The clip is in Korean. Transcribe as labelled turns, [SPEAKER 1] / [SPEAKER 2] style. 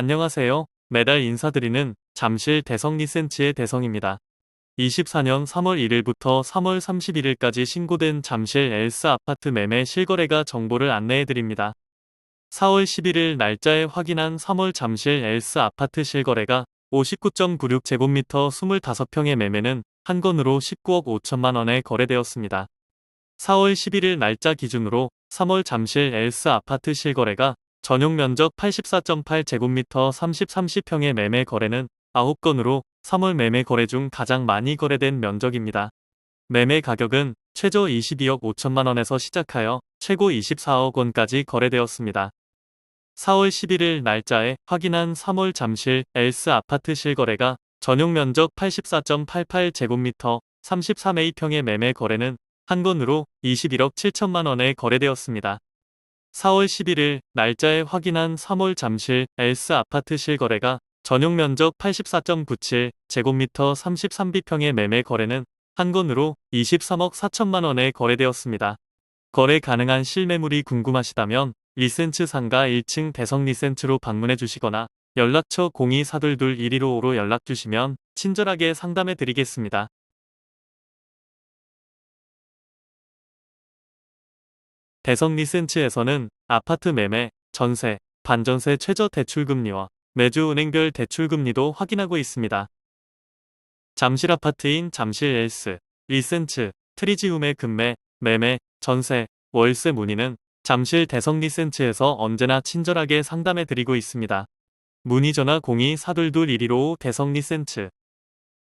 [SPEAKER 1] 안녕하세요. 매달 인사드리는 잠실 대성 리센츠의 대성입니다. 24년 3월 1일부터 3월 31일까지 신고된 잠실 엘스 아파트 매매 실거래가 정보를 안내해드립니다. 4월 11일 날짜에 확인한 3월 잠실 엘스 아파트 실거래가 59.96제곱미터 25평의 매매는 한 건으로 19억 5천만 원에 거래되었습니다. 4월 11일 날짜 기준으로 3월 잠실 엘스 아파트 실거래가 전용 면적 84.8제곱미터 30, 30평의 매매 거래는 9건으로 3월 매매 거래 중 가장 많이 거래된 면적입니다. 매매 가격은 최저 22억 5천만 원에서 시작하여 최고 24억 원까지 거래되었습니다. 4월 11일 날짜에 확인한 3월 잠실 엘스 아파트 실거래가 전용 면적 84.88제곱미터 33A평의 매매 거래는 한 건으로 21억 7천만 원에 거래되었습니다. 4월 11일 날짜에 확인한 3월 잠실 엘스 아파트 실거래가 전용 면적 84.97 제곱미터 33B평의 매매 거래는 한 건으로 23억 4천만 원에 거래되었습니다. 거래 가능한 실매물이 궁금하시다면 리센츠 상가 1층 대성 리센츠로 방문해 주시거나 연락처 02422115로 연락 주시면 친절하게 상담해 드리겠습니다. 대성 리센츠에서는 아파트 매매, 전세, 반전세 최저 대출금리와 매주 은행별 대출금리도 확인하고 있습니다. 잠실 아파트인 잠실 엘스, 리센츠, 트리지움의 금매, 매매, 전세, 월세 문의는 잠실 대성 리센츠에서 언제나 친절하게 상담해 드리고 있습니다. 문의 전화 02-422-115 대성 리센츠